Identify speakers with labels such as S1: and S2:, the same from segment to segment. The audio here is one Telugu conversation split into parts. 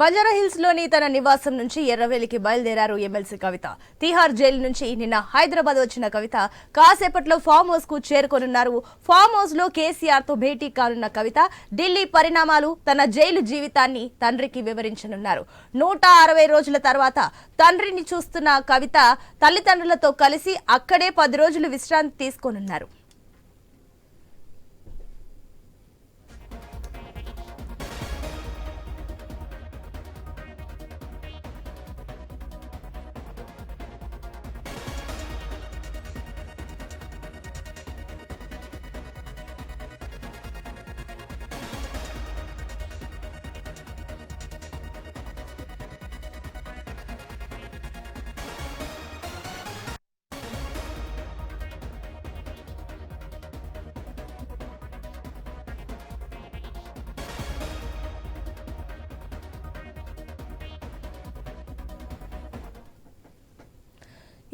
S1: బంజారా హిల్స్లోని తన నివాసం నుంచి ఎర్రవేలికి బయలుదేరారు ఎమ్మెల్సీ కవిత. తీహార్ జైలు నుంచి నిన్న హైదరాబాద్ వచ్చిన కవిత. కాసేపట్లో ఫామ్ హౌస్కు చేరుకోనున్నారు. ఫామ్ హౌస్లో కేసీఆర్తో భేటీ కానున్న కవిత ఢిల్లీ పరిణామాలు తన జైలు జీవితాన్ని తండ్రికి వివరించనున్నారు. నూట అరవై రోజుల తర్వాత తండ్రిని చూస్తున్న కవిత తల్లిదండ్రులతో కలిసి అక్కడే పది రోజులు విశ్రాంతి తీసుకోనున్నారు.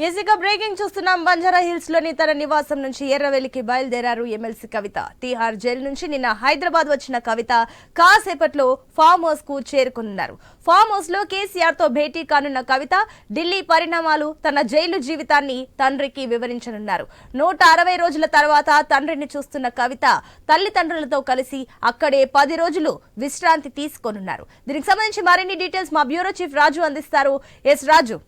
S1: ఏసీగా బ్రేకింగ్ చూస్తున్నాం. బంజారా హిల్స్లోని తన నివాసం నుంచి ఎర్రవెల్లికి బయలుదేరారు ఎమ్మెల్సీ కవిత. తీహార్ జైలు నుంచి నిన్న హైదరాబాద్ వచ్చిన కవిత కాసేపట్లో ఫామ్ హౌస్కు చేరుకున్నారు. ఫామ్ హౌస్లో కేసీఆర్తో భేటీ కానున్న కవిత ఢిల్లీ పరిణామాలు తన జైలు జీవితాన్ని తండ్రికి వివరించనున్నారు. నూట అరవై రోజుల తర్వాత తండ్రిని చూస్తున్న కవిత తల్లిదండ్రులతో కలిసి అక్కడే పది రోజులు విశ్రాంతి తీసుకోనున్నారు. దీనికి సంబంధించి మరిన్ని డీటెయిల్స్ మా బ్యూరో చీఫ్ రాజు అందిస్తారు. ఎస్ రాజు.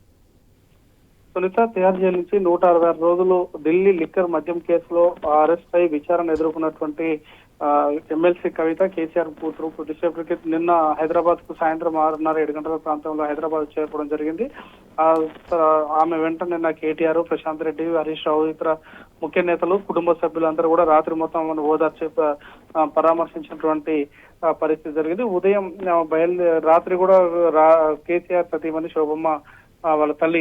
S2: సునీత తిహార్ జైలు నుంచి నూట అరవై ఆరు రోజులు ఢిల్లీ లిక్కర్ మద్యం కేసులో అరెస్ట్ అయి విచారణ ఎదుర్కొన్నటువంటి ఎమ్మెల్సీ కవిత కేసీఆర్ కూతురు కొద్దిసేపటికి నిన్న హైదరాబాద్కు సాయంత్రం ఆరున్నర ఏడు గంటల ప్రాంతంలో హైదరాబాద్ చేరుకోవడం జరిగింది. ఆ, ఆమె వెంట నిన్న కేటీఆర్ ప్రశాంత్ రెడ్డి హరీష్ రావు ఇతర ముఖ్య నేతలు కుటుంబ సభ్యులందరూ కూడా రాత్రి మొత్తం ఆమెను ఓదార్చి పరామర్శించినటువంటి పరిస్థితి జరిగింది. ఉదయం ఆ, రాత్రి కూడా రా కేసీఆర్ సతీమణి శోభమ్మ వాళ్ళ తల్లి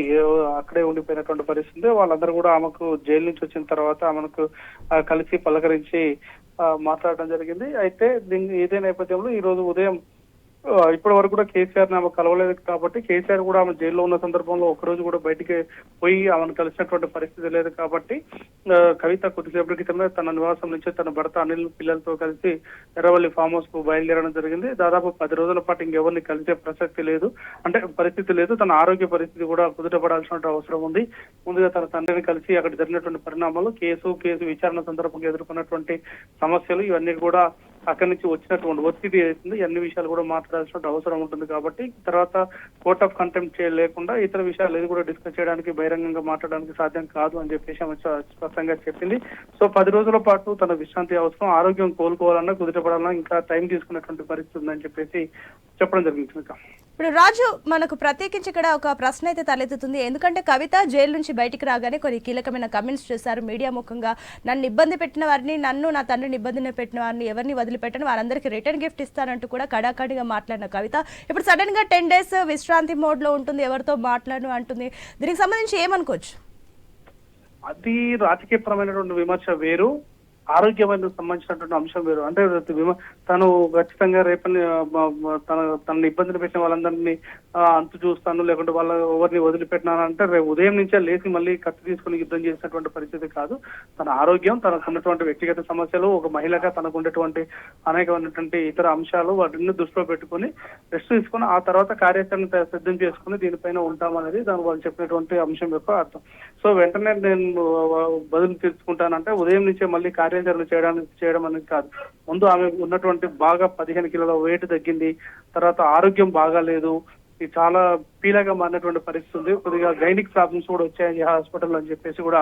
S2: అక్కడే ఉండిపోయినటువంటి పరిస్థితి. వాళ్ళందరూ కూడా ఆమెకు జైలు నుంచి వచ్చిన తర్వాత ఆమెకు కలిసి పలకరించి ఆ, మాట్లాడడం జరిగింది. అయితే దీని ఇదే నేపథ్యంలో ఈ రోజు ఉదయం ఇప్పటి వరకు కూడా కేసీఆర్ ఆమె కలవలేదు కాబట్టి కేసీఆర్ కూడా ఆమె జైల్లో ఉన్న సందర్భంలో ఒక్కరోజు కూడా బయటికి పోయి ఆమెను కలిసినటువంటి పరిస్థితి లేదు కాబట్టి కవిత కొద్దిసేపటి క్రితమే తన నివాసం నుంచి తన భర్త అనిల్ పిల్లలతో కలిసి ఎర్రవల్లి ఫామ్ హౌస్కు బయలుదేరడం జరిగింది. దాదాపు పది రోజుల పాటు ఇంకెవరిని కలిసే ప్రసక్తి లేదు. అంటే పరిస్థితి లేదు. తన ఆరోగ్య పరిస్థితి కూడా కుదుటపడాల్సిన అవసరం ఉంది. ముందుగా తన తండ్రిని కలిసి అక్కడ జరిగినటువంటి పరిణామాలు కేసు కేసు విచారణ సందర్భంగా ఎదుర్కొన్నటువంటి సమస్యలు ఇవన్నీ కూడా అక్కడి నుంచి వచ్చినటువంటి ఒత్తిడి అవుతుంది అన్ని విషయాలు కూడా మాట్లాడాల్సిన అవసరం ఉంటుంది కాబట్టి తర్వాత కోర్ట్ ఆఫ్ కంటెంప్ట్ లేకుండా ఇతర విషయాలు ఏది కూడా డిస్కస్ చేయడానికి బహిరంగంగా మాట్లాడడానికి సాధ్యం కాదు అని చెప్పేసి ఆమె స్పష్టంగా చెప్పింది. సో పది రోజుల పాటు తన విశ్రాంతి అవసరం ఆరోగ్యం కోలుకోవాలన్నా కుదిరపడాలన్నా ఇంకా టైం తీసుకున్నటువంటి పరిస్థితి ఉందని చెప్పేసి చెప్పడం జరిగింది
S1: ఇప్పుడు రాజు మనకు ప్రత్యేకించి ఇక్కడ ఒక ప్రశ్న అయితే తలెత్తుతుంది. ఎందుకంటే కవిత జైలు నుంచి బయటికి రాగానే కొన్ని కీలకమైన కమెంట్స్ చేశారు. మీడియా ముఖంగా నన్ను ఇబ్బంది పెట్టిన వారిని నన్ను నా తండ్రిని ఇబ్బందిని పెట్టిన వారిని ఎవరిని వదిలిపెట్టను వారందరికీ రిటర్న్ గిఫ్ట్ ఇస్తానంటూ కూడా కడాకడిగా మాట్లాడిన కవిత. ఇప్పుడు సడన్గా టెన్ డేస్ విశ్రాంతి మోడ్లో ఉంటుంది ఎవరితో మాట్లాడను అంటుంది. దీనికి సంబంధించి ఏమనుకోవచ్చు?
S2: అది రాజకీయపరమైనటువంటి విమర్శ వేరు. ఆరోగ్యమైన సంబంధించినటువంటి అంశం వేరు. అంటే తను ఖచ్చితంగా రేపని తన తనని ఇబ్బందులు పెట్టిన వాళ్ళందరినీ అంతు చూస్తాను లేకుంటే వాళ్ళ ఎవరిని వదిలిపెట్టినాను అంటే రేపు ఉదయం నుంచే లేచి మళ్ళీ కత్తి తీసుకుని యుద్ధం చేసినటువంటి పరిస్థితి కాదు. తన ఆరోగ్యం తనకు ఉన్నటువంటి వ్యక్తిగత సమస్యలు ఒక మహిళగా తనకు ఉండేటువంటి అనేకమైనటువంటి ఇతర అంశాలు వాటిని దృష్టిలో పెట్టుకుని రెస్ట్ తీసుకుని ఆ తర్వాత కార్యాచరణ సిద్ధం చేసుకుని దీనిపైన ఉంటామనేది దాని వాళ్ళు చెప్పినటువంటి అంశం యొక్క అర్థం. సో వెంటనే నేను బదులు తీర్చుకుంటానంటే ఉదయం నుంచే మళ్ళీ కార్యాచరణ చేయడానికి చేయడం అనేది కాదు. ముందు ఆమె ఉన్నటువంటి బాగా పదిహేను కిలోల వెయిట్ తగ్గింది. తర్వాత ఆరోగ్యం బాగాలేదు. ఇది చాలా పీలగా మారినటువంటి పరిస్థితి ఉంది. కొద్దిగా గైనిక్ ప్రాబ్లమ్స్ కూడా వచ్చాయి హాస్పిటల్ అని చెప్పేసి కూడా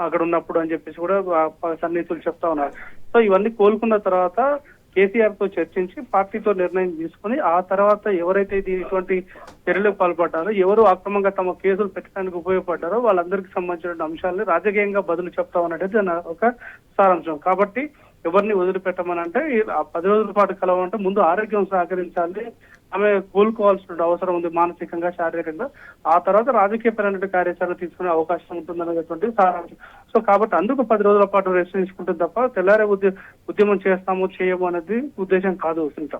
S2: అక్కడ ఉన్నప్పుడు అని చెప్పేసి కూడా సన్నిహితులు చెప్తా ఉన్నారు. సో ఇవన్నీ కోలుకున్న తర్వాత కేసీఆర్తో చర్చించి పార్టీతో నిర్ణయం తీసుకుని ఆ తర్వాత ఎవరైతే ఇది ఇటువంటి చర్యలకు పాల్పడ్డారో ఎవరు అక్రమంగా తమ కేసులు పెట్టడానికి ఉపయోగపడ్డారో వాళ్ళందరికీ సంబంధించిన అంశాలని రాజకీయంగా బదులు చెప్తామనేది ఒక సారాంశం. కాబట్టి ఎవరిని వదిలిపెట్టమని అంటే ఆ పది రోజుల పాటు కలవాలంటే ముందు ఆరోగ్యం సహకరించాలి ఆమె కోలుకోవాల్సిన అవసరం ఉంది మానసికంగా శారీరకంగా. ఆ తర్వాత రాజకీయపరమైన కార్యాచరణ తీసుకునే అవకాశం ఉంటుందనేటువంటి సారాంశం. సో కాబట్టి అందుకు పది రోజుల పాటు రెస్ట్ తీసుకుంటుంది తప్ప తెల్లారే ఉద్యమం చేస్తాము చేయము అనేది ఉద్దేశం కాదు సునీత